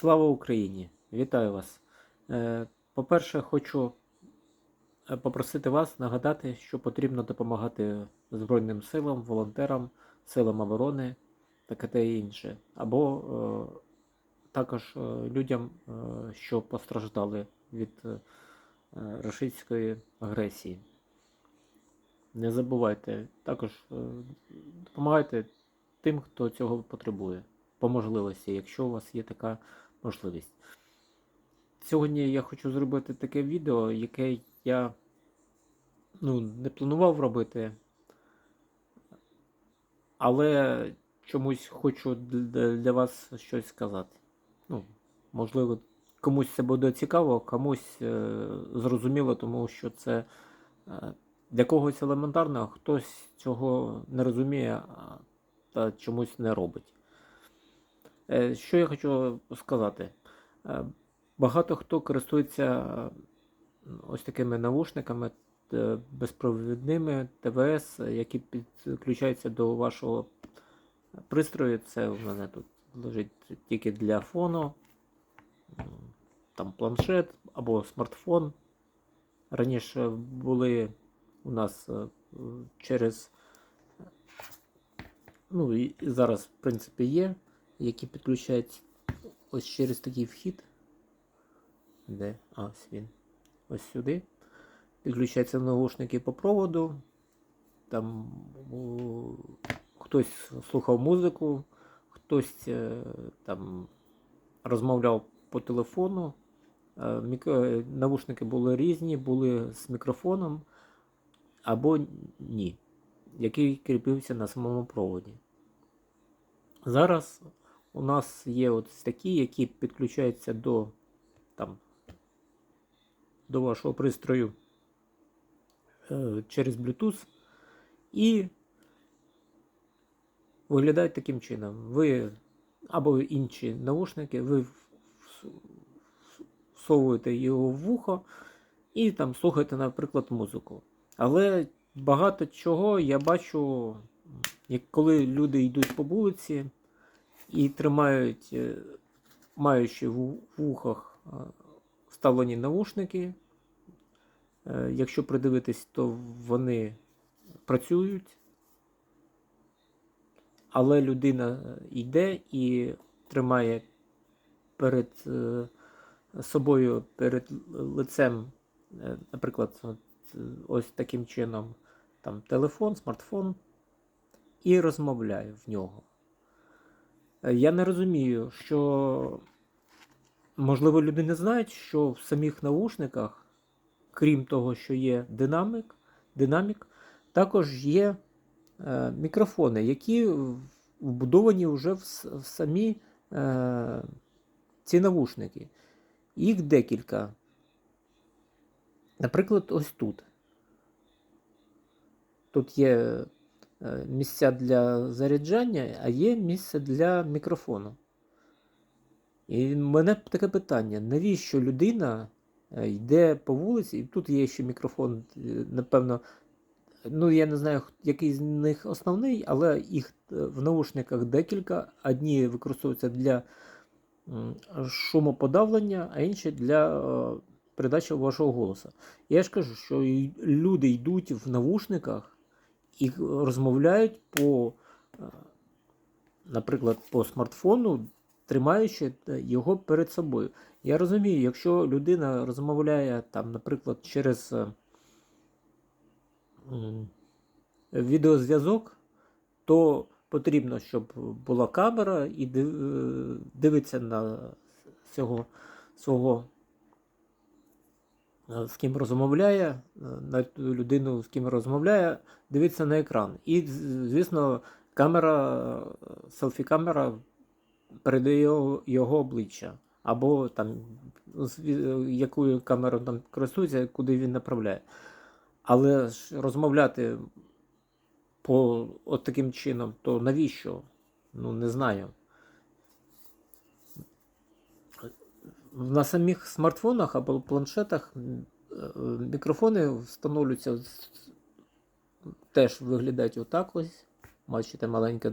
Слава Україні! Вітаю вас! Е, По-перше, хочу е, попросити вас нагадати, що потрібно допомагати Збройним силам, волонтерам, силам оборони та таке інше. Або е, також людям, що постраждали від рашистської агресії. Не забувайте, також допомагайте тим, хто цього потребує, по можливості, якщо у вас є така можливість. Сьогодні я хочу зробити таке відео, яке я ну, не планував робити, але чомусь хочу для, вас щось сказати. Ну, можливо, комусь це буде цікаво, комусь е, зрозуміло, тому що це е, для когось елементарно, хтось цього не розуміє та чомусь не робить. Е, Що я хочу сказати? Е, Багато хто користується е, ось такими навушниками безпровідними ТВС, які підключаються до вашого пристрою. Це у мене тут лежить тільки для фону, там планшет або смартфон. Раніше були у нас через, ну і зараз, в принципі, є, які підключаються ось через такий вхід. Де? А, ось він. Ось сюди. Підключаються наушники по проводу. Там у, хтось слухав музику, хтось е, там розмовляв по телефону. Е, мік... е, Навушники були різні, були з мікрофоном або ні, який кріпився на самому проводі. Зараз у нас є от такі, які підключаються до там, до вашого пристрою е, через Bluetooth і виглядають таким чином. Ви або інші наушники, ви всовуєте його в вухо і там слухаєте, наприклад, музику. Але багато чого я бачу, як коли люди йдуть по вулиці і тримають, е, маючи в вухах е, вставлені навушники. Е, Якщо придивитись, то вони працюють, але людина йде і тримає перед е, собою, перед лицем, е, наприклад, е, ось таким чином там телефон, смартфон, і розмовляє в нього. Е, Я не розумію, що можливо люди не знають, що в самих наушниках, крім того, що є динамик, динамік, також є е, мікрофони, які вбудовані вже в, в самі е, ці навушники. Їх декілька. Наприклад, ось тут. Тут є місця для заряджання, а є місце для мікрофону. І в мене таке питання: навіщо людина е, йде по вулиці, і тут є ще мікрофон, е, напевно, ну я не знаю, який з них основний, але їх е, в наушниках декілька. Одні використовуються для шумоподавлення, а інші для е, передачі вашого голосу. Я ж кажу, що люди йдуть в навушниках і розмовляють по, е, наприклад, по смартфону, тримаючи е, його перед собою. Я розумію, якщо людина розмовляє там, наприклад, через е, відеозв'язок, то потрібно, щоб була камера і див- дивиться на цього свого, з ким розмовляє, е, на ту людину, з ким розмовляє, дивиться на екран. І, звісно, камера, е, селфі-камера передає його обличчя. Або там, якою камерою там користується, куди він направляє. Але ж розмовляти по от таким чином, то навіщо? Ну, не знаю. На самих смартфонах або планшетах е, мікрофони встановлюються теж виглядають отак ось. Бачите, маленька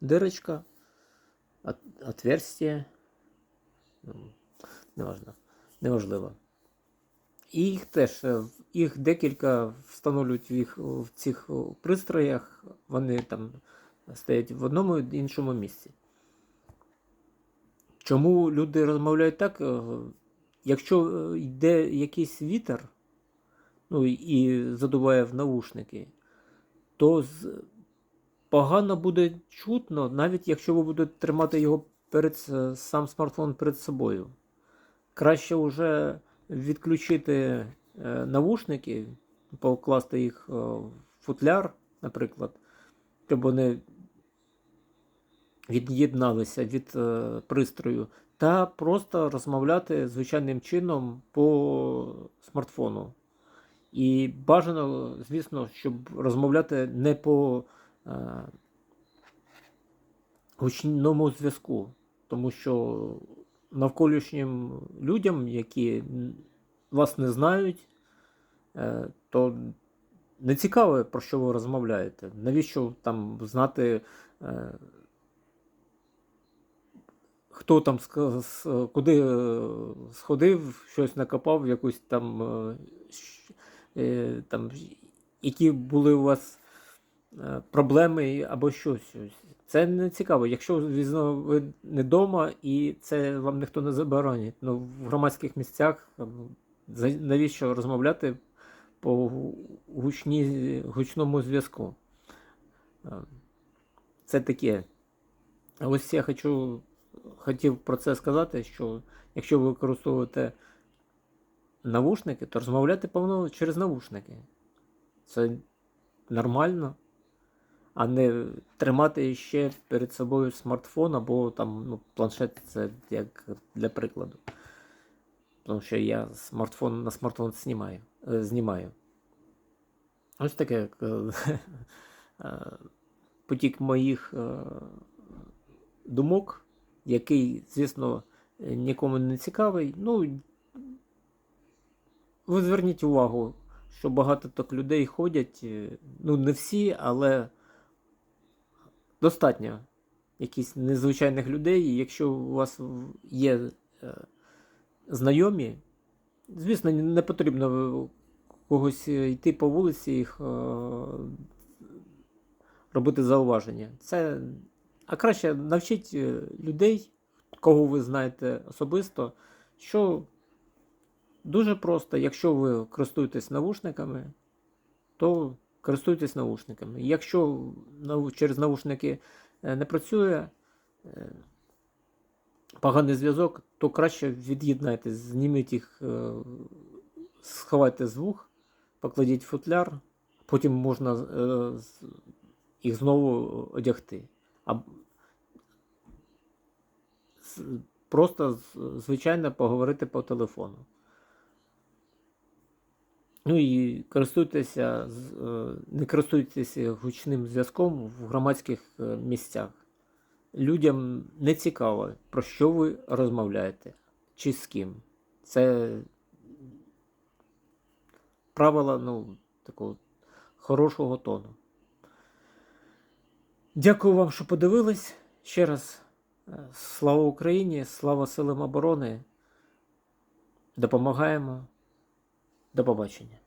дирочка, от- отверстие. неважно, неважливо. І їх теж, е, їх декілька встановлюють в, їх, в цих пристроях, вони там стоять в одному іншому місці. Чому люди розмовляють так? Е, Якщо е, йде якийсь вітер, ну і задуває в навушники, то погано буде чутно, навіть якщо ви будете тримати його перед сам смартфон перед собою. Краще вже відключити е, навушники, покласти їх в футляр, наприклад, щоб вони від'єдналися від е, пристрою, та просто розмовляти звичайним чином по смартфону. І бажано, звісно, щоб розмовляти не по е, гучному зв'язку, тому що навколишнім людям, які вас не знають, е, то не цікаво, про що ви розмовляєте. Навіщо там знати, хто там куди е, сходив, щось накопав, якусь там, е, е, там які були у вас е, проблеми або щось. Це не цікаво. Якщо звісно, ви не вдома і це вам ніхто не заборонить. Ну, в громадських місцях навіщо розмовляти по гучні, гучному зв'язку? Е, Це таке. Ось я хочу, хотів про це сказати, що якщо ви використовуєте навушники, то розмовляти повно через навушники. Це нормально, а не тримати ще перед собою смартфон або там ну, планшет, це як для прикладу. Тому що я смартфон на смартфон знімаю. е, знімаю. Ось таке е, е, потік моїх думок, який, звісно, е, нікому не цікавий. Ну, ви зверніть увагу, що багато так людей ходять, е, ну не всі, але достатньо якісь незвичайних людей. І Якщо у вас є е, знайомі, звісно, не потрібно когось йти по вулиці їх робити зауваження. Це, а краще навчіть е, людей, кого ви знаєте особисто, що дуже просто, якщо ви користуєтесь навушниками, то користуйтесь навушниками. Якщо через навушники е, не працює е, поганий зв'язок, то краще від'єднайте, зніміть їх, сховайте з вух, покладіть футляр, потім можна їх знову одягти. Просто звичайно поговорити по телефону. Ну і користуйтеся, е, не користуйтеся гучним зв'язком в громадських е, місцях. Людям не цікаво, про що ви розмовляєте чи з ким. Це правила ну, такого хорошого тону. Дякую вам, що подивились. Ще раз е, слава Україні, слава силам оборони. Допомагаємо. До побачення.